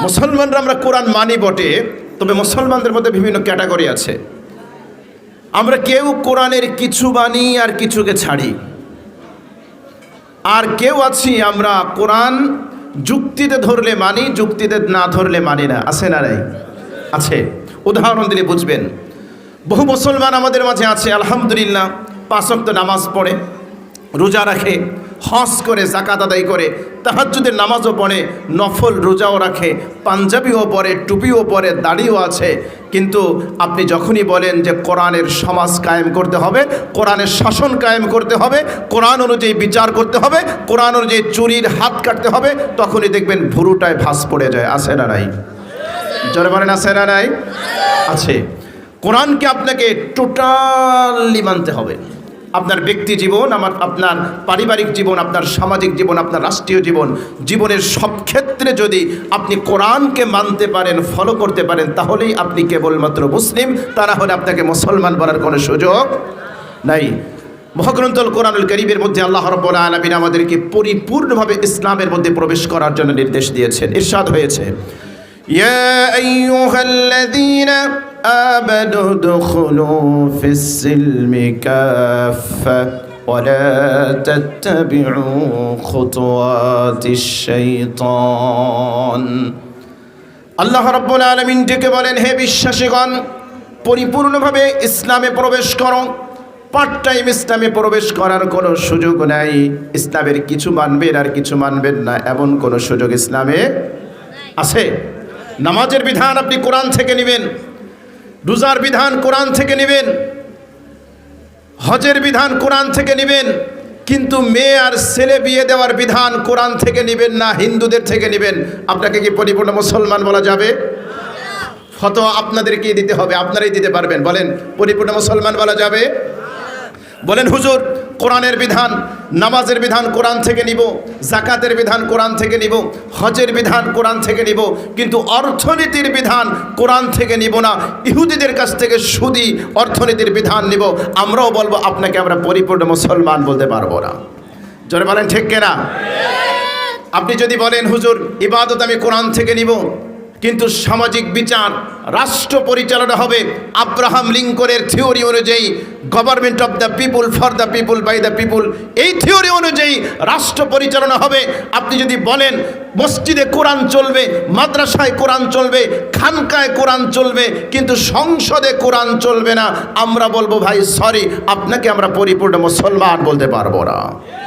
মুসলমানরা আমরা কোরআন মানি বটে, তবে মুসলমানদের মধ্যে বিভিন্ন ক্যাটাগরি আছে। আমরা কেউ কোরআনের কিছু মানি আর কিছুকে ছাড়ি। আর কেউ আছি, আমরা কোরআন যুক্তিতে ধরলে মানি, যুক্তিতে না ধরলে মানি না। আছে না নাই? আছে। উদাহরণ দিলে বুঝবেন। বহু মুসলমান আমাদের মাঝে আছে, আলহামদুলিল্লাহ পাঁচক্ত নামাজ পড়ে, রোজা রাখে হজ করে জাকাত আদায় করে, তাহাজ্জুদের নামাজও পড়ে, নফল রোজাও রাখে, পাঞ্জাবিও পরে টুপিও পরে দাড়িও আছে। কিন্তু আপনি যখনই বলেন যে কোরআনের সমাজ কায়েম করতে হবে, কোরআনের শাসন কায়েম করতে হবে, কোরআন অনুযায়ী বিচার করতে হবে, কোরআন অনুযায়ী চুরির হাত কাটতে হবে, তখনই দেখবেন ভুরুটায় ভাস পড়ে যায়। আছে না নাই? জোরে বলেন, আছে না নাই? আছে। কোরআনকে আপনাকে টোটালি মানতে হবে। আপনার ব্যক্তি জীবন, আমার, আপনার পারিবারিক জীবন, আপনার সামাজিক জীবন, আপনার রাষ্ট্রীয় জীবন, জীবনের সব ক্ষেত্রে যদি আপনি কোরআনকে মানতে পারেন ফলো করতে পারেন, তাহলেই আপনি কেবলমাত্র মুসলিম। তা না হলে আপনাকে মুসলমান বলার কোনো সুযোগ নাই। মহাগ্রন্থল কোরআনুল করিমের মধ্যে আল্লাহ রব্বুল আলমিন আমাদেরকে পরিপূর্ণভাবে ইসলামের মধ্যে প্রবেশ করার জন্য নির্দেশ দিয়েছেন। ইরশাদ হয়েছে। ইয়া আইয়ুহাল্লাযীনা آمنوا ادخلوا في السلم كافة ولا تتبعوا خطوات الشيطان আল্লাহ রব্বুল আলমিন ডেকে বলেন হে বিশ্বাসীগণ পরিপূর্ণভাবে ইসলামে প্রবেশ করো পার্ট টাইম ইসলামে প্রবেশ করার কোনো সুযোগ নাই ইসলামের কিছু মানবেন আর কিছু মানবেন না এমন কোনো সুযোগ ইসলামে আছে নামাজের বিধান আপনি কোরআন থেকে নেবেন রোজার বিধান কোরআন থেকে নেবেন, হজের বিধান কোরআন থেকে নেবেন, কিন্তু মেয়ে আর ছেলে বিয়ে দেওয়ার বিধান কোরআন থেকে নেবেন না, হিন্দুদের থেকে নেবেন। আপনাকে কি পরিপূর্ণ মুসলমান বলা যাবে? ফতোয়া আপনাদেরকেই দিতে হবে, আপনারাই দিতে পারবেন, বলেন, পরিপূর্ণ মুসলমান বলা যাবে? বলেন, হুজুর কোরআনের বিধান নামাজের বিধান কোরআন থেকে নিব জাকাতের বিধান কোরআন থেকে নিব হজের বিধান কোরআন থেকে নিব কিন্তু অর্থনীতির বিধান কোরআন থেকে নিব না ইহুদিদের কাছ থেকে সুদি অর্থনীতির বিধান নিব আমরাও বলব আপনাকে আমরা পরিপূর্ণ মুসলমান বলতে পারব না। জোরে বলেন ঠিক কেনা? আপনি যদি বলেন হুজুর ইবাদত আমি কোরআন থেকে নিব। কিন্তু সামাজিক বিচার, রাষ্ট্র পরিচালনা হবে আব্রাহাম লিঙ্কনের থিওরি অনুযায়ী government of the people for the people by the people এই থিওরি অনুযায়ী রাষ্ট্র পরিচালনা হবে। আপনি যদি বলেন, মসজিদে কোরআন চলবে, মাদ্রাসায় কোরআন চলবে, খানকায় কোরআন চলবে, কিন্তু সংসদে কোরআন চলবে না, আমরা বলব, ভাই সরি আপনাকে আমরা পরিপূর্ণ মুসলমান বলতে পারব না।